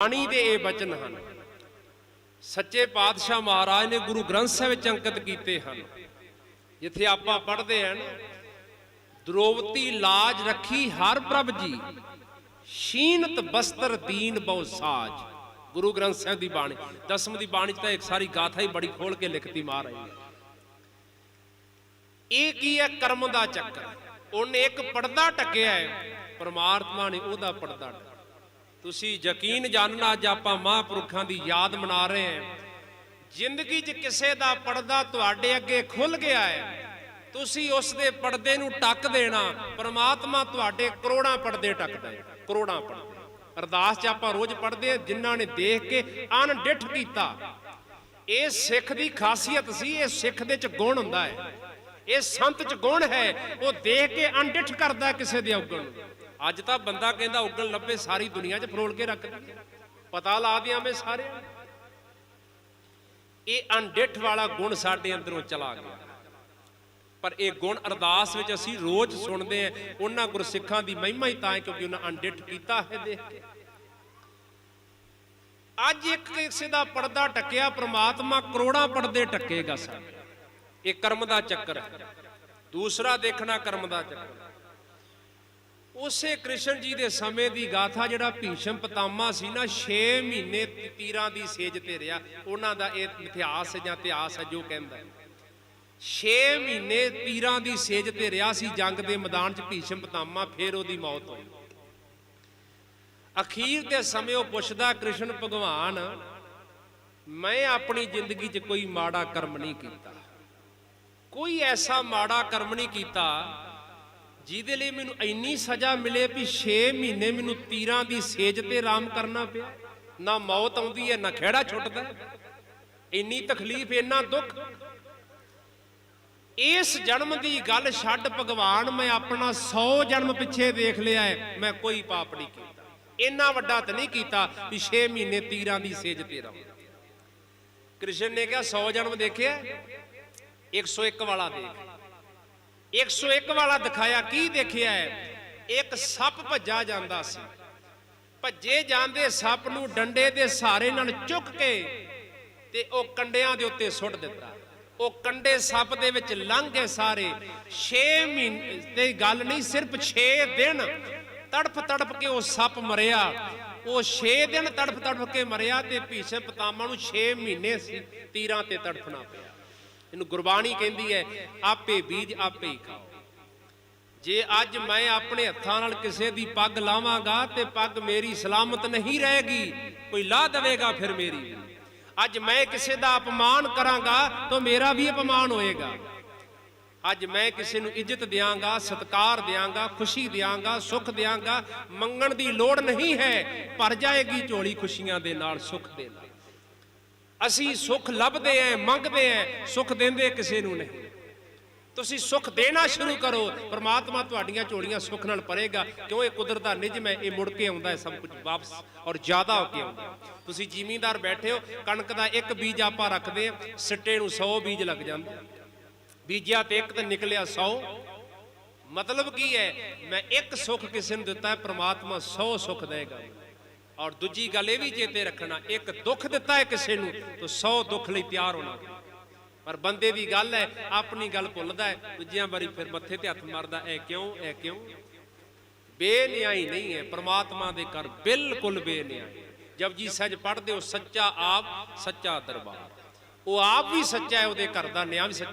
ਬਾਣੀ ਦੇ ਇਹ ਬਚਨ ਹਨ। ਸੱਚੇ ਪਾਤਸ਼ਾਹ ਮਹਾਰਾਜ ਨੇ ਗੁਰੂ ਗ੍ਰੰਥ ਸਾਹਿਬ ਵਿੱਚ ਅੰਕਿਤ ਕੀਤੇ ਹਨ। ਜਿੱਥੇ ਆਪਾਂ ਪੜ੍ਹਦੇ ਹਨ ਦ੍ਰੋਵਤੀ ਲਾਜ ਰੱਖੀ ਹਰ ਪ੍ਰਭ ਜੀ ਸ਼ੀਨਤ ਬਸਤਰ ਦੀਨ ਬਹੁ ਸਾਜ। ਗੁਰੂ ਗ੍ਰੰਥ ਸਾਹਿਬ ਦੀ ਬਾਣੀ, ਦਸਮ ਦੀ ਬਾਣੀ 'ਚ ਤਾਂ ਇੱਕ ਸਾਰੀ ਗਾਥਾ ਹੀ ਬੜੀ ਖੋਲ ਕੇ ਲਿਖਤੀ ਮਹਾਰਾਜ ਨੇ। ਇਹ ਕੀ ਹੈ? ਕਰਮ ਦਾ ਚੱਕਰ। ਉਹਨੇ ਇੱਕ ਪਰਦਾ ਟਕਿਆ ਹੈ, ਪਰਮਾਤਮਾ ਨੇ ਉਹਦਾ ਪਰਦਾ ਤੁਸੀਂ ਯਕੀਨ ਜਾਣਨਾ ਅੱਜ ਆਪਾਂ ਮਹਾਂਪੁਰਖਾਂ ਦੀ ਯਾਦ ਮਨਾ ਰਹੇ ਹਾਂ। ਜ਼ਿੰਦਗੀ 'ਚ ਕਿਸੇ ਦਾ ਪਰਦਾ ਤੁਹਾਡੇ ਅੱਗੇ ਖੁੱਲ ਗਿਆ ਹੈ। ਤੁਸੀਂ ਉਸ ਦੇ ਪਰਦੇ ਨੂੰ ਟੱਕ ਦੇਣਾ, ਪਰਮਾਤਮਾ ਤੁਹਾਡੇ ਕਰੋੜਾਂ ਪਰਦੇ ਟੱਕਦਾ ਹੈ। ਕਰੋੜਾਂ ਪਰਦੇ। ਅਰਦਾਸ 'ਚ ਆਪਾਂ ਰੋਜ਼ ਪੜ੍ਹਦੇ ਹਾਂ, ਜਿਨ੍ਹਾਂ ਨੇ ਦੇਖ ਕੇ ਅਣਡਿੱਠ ਕੀਤਾ। ਇਹ ਸਿੱਖ ਦੀ ਖਾਸੀਅਤ ਸੀ, ਇਹ ਸਿੱਖ ਦੇ 'ਚ ਗੁਣ ਹੁੰਦਾ ਹੈ। ਇਹ ਸੰਤ 'ਚ ਗੁਣ ਹੈ, ਉਹ ਦੇਖ ਕੇ ਅਣਡਿੱਠ ਕਰਦਾ ਕਿਸੇ ਦੇ ਔਗਣ ਨੂੰ ਅੱਜ ਤਾਂ ਬੰਦਾ ਕਹਿੰਦਾ ਉਗਣ ਲੱਭੇ, ਸਾਰੀ ਦੁਨੀਆ 'ਚ ਫਰੋਲ ਕੇ ਰੱਖ ਪਤਾ ਲਾ ਦਿਆਂ ਮੈਂ ਸਾਰਿਆਂ ਇਹ ਅਣਡਿੱਠ ਵਾਲਾ ਗੁਣ ਸਾਡੇ ਅੰਦਰੋਂ ਚਲਾ ਗਿਆ। ਪਰ ਇਹ ਗੁਣ ਅਰਦਾਸ ਵਿੱਚ ਅਸੀਂ ਰੋਜ਼ ਸੁਣਦੇ ਆ ਉਹਨਾਂ ਗੁਰਸਿੱਖਾਂ ਦੀ ਮਹਿਮਾ ਹੀ ਤਾਂ ਹੈ ਕਿਉਂਕਿ ਉਹਨਾਂ ਅਣਡਿੱਠ ਕੀਤਾ ਹੈ ਦੇਖ ਕੇ। ਅੱਜ ਇੱਕ ਕਿਸੇ ਦਾ ਪਰਦਾ ਟੱਕਿਆ, ਪ੍ਰਮਾਤਮਾ ਕਰੋੜਾਂ ਪਰਦੇ ਟੱਕੇਗਾ ਸਾਡੇ। ਇਹ ਕਰਮ ਦਾ ਚੱਕਰ ਹੈ। ਦੂਸਰਾ ਦੇਖਣਾ ਕਰਮ ਦਾ ਚੱਕਰ। ਉਸੇ ਕ੍ਰਿਸ਼ਨ ਜੀ ਦੇ ਸਮੇਂ ਦੀ ਗਾਥਾ ਜਿਹੜਾ ਭੀਸ਼ਮ ਪਤਾਮਾ ਸੀ ਨਾ 6 ਮਹੀਨੇ ਤੀਰਾਂ ਦੀ ਸੇਜ ਤੇ ਰਿਹਾ। ਉਹਨਾਂ ਦਾ ਇਹ ਇਤਿਹਾਸ ਜਾਂ ਇਤਿਹਾਸ ਹੈ ਜੋ ਕਹਿੰਦਾ 6 ਮਹੀਨੇ ਤੀਰਾਂ ਦੀ ਸੇਜ ਤੇ ਰਿਹਾ ਸੀ, ਜੰਗ ਦੇ ਮੈਦਾਨ 'ਚ ਭੀਸ਼ਮ ਪਤਾਮਾ, ਫੇਰ ਉਹਦੀ ਮੌਤ ਹੋਈ। ਅਖੀਰ ਦੇ ਸਮੇਂ ਉਹ ਪੁੱਛਦਾ, ਕ੍ਰਿਸ਼ਨ ਭਗਵਾਨ, ਮੈਂ ਆਪਣੀ ਜ਼ਿੰਦਗੀ 'ਚ ਕੋਈ ਮਾੜਾ ਕਰਮ ਨਹੀਂ ਕੀਤਾ। ਕੋਈ ਐਸਾ ਮਾੜਾ ਕਰਮ ਨਹੀਂ ਕੀਤਾ ਜਿਹਦੇ ਲਈ ਮੈਨੂੰ ਇੰਨੀ ਸਜ਼ਾ ਮਿਲੇ ਵੀ 6 ਮਹੀਨੇ ਮੈਨੂੰ ਤੀਰਾਂ ਦੀ ਸੇਜ ਤੇ ਆਰਾਮ ਕਰਨਾ ਪਿਆ। ਨਾ ਮੌਤ ਆਉਂਦੀ ਹੈ, ਨਾ ਖਿਹੜਾ ਛੁੱਟਦਾ। ਇੰਨੀ ਤਕਲੀਫ, ਇੰਨਾ ਦੁੱਖ। ਇਸ ਜਨਮ ਦੀ ਗੱਲ ਛੱਡ ਭਗਵਾਨ, ਮੈਂ ਆਪਣਾ 100 ਜਨਮ ਪਿੱਛੇ ਦੇਖ ਲਿਆ ਹੈ। ਮੈਂ ਕੋਈ ਪਾਪ ਨਹੀਂ ਕੀਤਾ। ਇੰਨਾ ਵੱਡਾ ਤਾਂ ਨਹੀਂ ਕੀਤਾ ਵੀ 6 ਮਹੀਨੇ ਤੀਰਾਂ ਦੀ ਸੇਜ ਤੇ ਰਹਾਂ। ਕ੍ਰਿਸ਼ਨ ਨੇ ਕਿਹਾ 100 ਜਨਮ ਦੇਖਿਆ? 101 ਵਾਲਾ ਦੇਖ। 101 ਵਾਲਾ ਦਿਖਾਇਆ, ਕੀ ਦੇਖਿਆ ਹੈ? ਇੱਕ ਸੱਪ ਭੱਜਾ ਜਾਂਦਾ ਸੀ। ਭੱਜੇ ਜਾਂਦੇ ਸੱਪ ਨੂੰ ਡੰਡੇ ਦੇ ਸਹਾਰੇ ਨਾਲ ਚੁੱਕ ਕੇ ਤੇ ਉਹ ਕੰਡਿਆਂ ਦੇ ਉੱਤੇ ਸੁੱਟ ਦਿੱਤਾ। ਉਹ ਕੰਡੇ ਸੱਪ ਦੇ ਵਿੱਚ ਲੰਘ ਗਏ ਸਾਰੇ। 6 ਮਹੀਨੇ ਦੀ ਗੱਲ ਨਹੀਂ, ਸਿਰਫ 6 ਦਿਨ ਤੜਫ ਤੜਫ ਕੇ ਉਹ ਸੱਪ ਮਰਿਆ। ਉਹ 6 ਦਿਨ ਤੜਫ ਤੜਫ ਕੇ ਮਰਿਆ ਤੇ ਭੀਸ਼ਮ ਪਤਾਮਾ ਨੂੰ 6 ਮਹੀਨੇ ਤੀਰਾਂ ਤੇ ਤੜਫਣਾ ਪਿਆ। ਇਹਨੂੰ ਗੁਰਬਾਣੀ ਕਹਿੰਦੀ ਹੈ, ਆਪੇ ਬੀਜ ਆਪੇ ਹੀ ਖਾਓ। ਜੇ ਅੱਜ ਮੈਂ ਆਪਣੇ ਹੱਥਾਂ ਨਾਲ ਕਿਸੇ ਦੀ ਪੱਗ ਲਾਵਾਂਗਾ ਤੇ ਪੱਗ ਮੇਰੀ ਸਲਾਮਤ ਨਹੀਂ ਰਹੇਗੀ, ਕੋਈ ਲਾ ਦੇਵੇਗਾ ਫਿਰ ਮੇਰੀ ਅੱਜ ਮੈਂ ਕਿਸੇ ਦਾ ਅਪਮਾਨ ਕਰਾਂਗਾ ਤਾਂ ਮੇਰਾ ਵੀ ਅਪਮਾਨ ਹੋਏਗਾ। ਅੱਜ ਮੈਂ ਕਿਸੇ ਨੂੰ ਇੱਜ਼ਤ ਦਿਆਂਗਾ, ਸਤਕਾਰ ਦਿਆਂਗਾ, ਖੁਸ਼ੀ ਦਿਆਂਗਾ, ਸੁੱਖ ਦਿਆਂਗਾ, ਮੰਗਣ ਦੀ ਲੋੜ ਨਹੀਂ ਹੈ ਭਰ ਜਾਏਗੀ ਝੋਲੀ ਖੁਸ਼ੀਆਂ ਦੇ ਨਾਲ, ਸੁੱਖ ਦੇ ਨਾਲ। ਅਸੀਂ ਸੁੱਖ ਲੱਭਦੇ ਆਂ ਮੰਗਦੇ ਆਂ ਸੁੱਖ ਦਿੰਦੇ ਕਿਸੇ ਨੂੰ ਨਹੀਂ। ਤੁਸੀਂ ਸੁੱਖ ਦੇਣਾ ਸ਼ੁਰੂ ਕਰੋ, ਪ੍ਰਮਾਤਮਾ ਤੁਹਾਡੀਆਂ ਝੋਲੀਆਂ ਸੁੱਖ ਨਾਲ ਭਰੇਗਾ, ਕਿਉਂ ਇਹ ਕੁਦਰਤ ਦਾ ਨਿਯਮ ਹੈ, ਇਹ ਮੁੜ ਕੇ ਆਉਂਦਾ ਹੈ ਸਭ ਕੁਝ ਵਾਪਸ ਔਰ ਜ਼ਿਆਦਾ ਹੋ ਕੇ ਆਉਂਦਾ ਤੁਸੀਂ ਜ਼ਿਮੀਂਦਾਰ ਬੈਠੇ ਹੋ, ਕਣਕ ਦਾ ਇੱਕ ਬੀਜ ਆਪਾਂ ਰੱਖਦੇ ਆ ਸਿੱਟੇ ਨੂੰ 100 ਬੀਜ ਲੱਗ ਜਾਂਦੇ ਬੀਜਿਆ ਤੇ ਇੱਕ ਤੇ ਨਿਕਲਿਆ 100 ਮਤਲਬ ਕੀ ਹੈ, ਮੈਂ ਇੱਕ ਸੁੱਖ ਕਿਸੇ ਨੂੰ ਦਿੱਤਾ ਹੈ ਪ੍ਰਮਾਤਮਾ 100 ਸੁੱਖ ਦੇਗਾ। ਔਰ ਦੂਜੀ ਗੱਲ ਇਹ ਵੀ ਚੇਤੇ ਰੱਖਣਾ, ਇੱਕ ਦੁੱਖ ਦਿੱਤਾ ਹੈ ਕਿਸੇ ਨੂੰ, ਤਾਂ 100 ਦੁੱਖ ਲਈ ਤਿਆਰ ਹੋਣਾ। ਪਰ ਬੰਦੇ ਦੀ ਗੱਲ ਹੈ, ਆਪਣੀ ਗੱਲ ਭੁੱਲਦਾ ਹੈ, ਦੂਜਿਆਂ ਵਾਰੀ ਫਿਰ ਮੱਥੇ ਤੇ ਹੱਥ ਮਾਰਦਾ ਐ ਕਿਉਂ ਐ ਕਿਉਂ? ਬੇਨਿਆਈ ਨਹੀਂ ਹੈ, ਪ੍ਰਮਾਤਮਾ ਦੇ ਕਰ ਬਿਲਕੁਲ ਬੇਨਿਆਈ ਜਪਜੀ ਸਹਿਜ ਪੜ੍ਹਦੇ ਹੋ, ਸੱਚਾ ਆਪ, ਸੱਚਾ ਦਰਬਾਰ। ਉਹ ਆਪ ਵੀ ਸੱਚਾ ਹੈ, ਉਹਦੇ ਘਰ ਦਾ ਨਿਆਂ ਵੀ ਸੱਚਾ